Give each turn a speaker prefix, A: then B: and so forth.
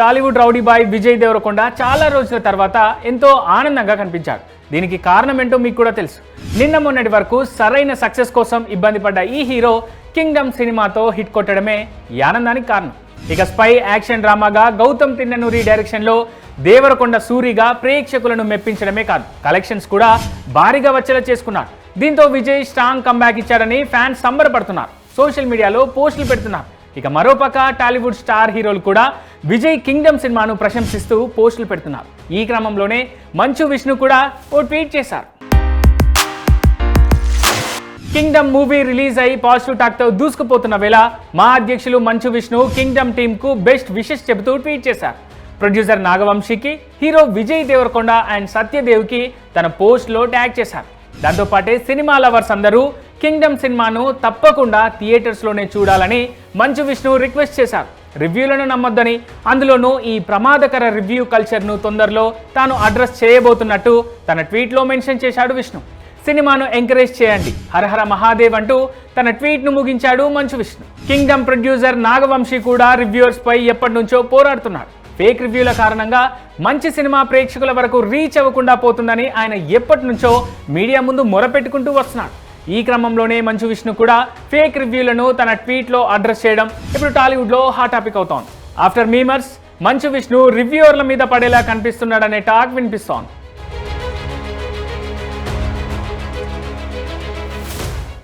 A: Tollywood rowdy boy Vijay Deverakonda చాలా రోజుల తర్వాత ఎంతో ఆనందంగా కనిపించాడు దీనికి కారణం ఏంటో మీకు కూడా తెలుసు. నిన్న మొన్నటి వరకు సరైన సక్సెస్ కోసం ఇబ్బంది పడ్డ ఈ హీరో కింగ్డమ్ సినిమాతో హిట్ కొట్టడమే ఈ ఆనందానికి కారణం. ఇక స్పై యాక్షన్ డ్రామాగా గౌతమ్ తిన్ననూరి డైరెక్షన్లో దేవరకొండ సూరిగా ప్రేక్షకులను మెప్పించడమే కాదు కలెక్షన్స్ కూడా భారీగా వచ్చేలా చేసుకున్నాడు దీంతో విజయ్ స్ట్రాంగ్ కంబ్యాక్ ఇచ్చాడని ఫ్యాన్స్ సంబరపడుతున్నారు. సోషల్ మీడియాలో పోస్టులు పెడుతున్నారు. ఇక మరోపక్క టాలీవుడ్ స్టార్ హీరోలు కూడా విజయ్ కింగ్డమ్ సినిమాను ప్రశంసిస్తూ పోస్టులు పెడుతున్నారు. ఈ క్రమంలోనే మంచు విష్ణు కూడా ఓ ట్వీట్ చేశారు. కింగ్డమ్ మూవీ రిలీజ్ అయి పాజిటివ్ టాక్తో దూసుకుపోతున్న వేళ మా అధ్యక్షులు మంచు విష్ణు కింగ్డమ్ టీంకు బెస్ట్ విషెస్ చెబుతూ ట్వీట్ చేశారు. ప్రొడ్యూసర్ నాగవంశీకి హీరో విజయ్ దేవరకొండ అండ్ సత్యదేవ్కి తన పోస్ట్లో ట్యాగ్ చేశారు. దాంతోపాటే సినిమా లవర్స్ అందరూ కింగ్డమ్ సినిమాను తప్పకుండా థియేటర్స్లోనే చూడాలని మంచు విష్ణు రిక్వెస్ట్ చేశారు. రివ్యూలను నమ్మొద్దని అందులోనూ ఈ ప్రమాదకర రివ్యూ కల్చర్ను తొందరలో తాను అడ్రస్ చేయబోతున్నట్టు తన ట్వీట్లో మెన్షన్ చేశాడు విష్ణు. సినిమాను ఎంకరేజ్ చేయండి హరహర మహాదేవ్ అంటూ తన ట్వీట్ను ముగించాడు మంచు విష్ణు. కింగ్డమ్ ప్రొడ్యూసర్ నాగవంశీ కూడా రివ్యూవర్స్పై ఎప్పటి నుంచో పోరాడుతున్నాడు. ఫేక్ రివ్యూల కారణంగా మంచి సినిమా ప్రేక్షకుల వరకు రీచ్ అవ్వకుండా పోతుందని ఆయన ఎప్పటి నుంచో మీడియా ముందు మొరపెట్టుకుంటూ వస్తున్నాడు. ఈ క్రమంలోనే మంచు విష్ణు కూడా ఫేక్ రివ్యూలను తన ట్వీట్లో అడ్రస్ చేయడం ఇప్పుడు టాలీవుడ్లో హాట్ టాపిక్ అవుతోంది. ఆఫ్టర్ మీమర్స్ మంచు విష్ణు రివ్యూవర్ల మీద పడేలా కనిపిస్తున్నాడనే టాక్ వినిపిస్తోంది.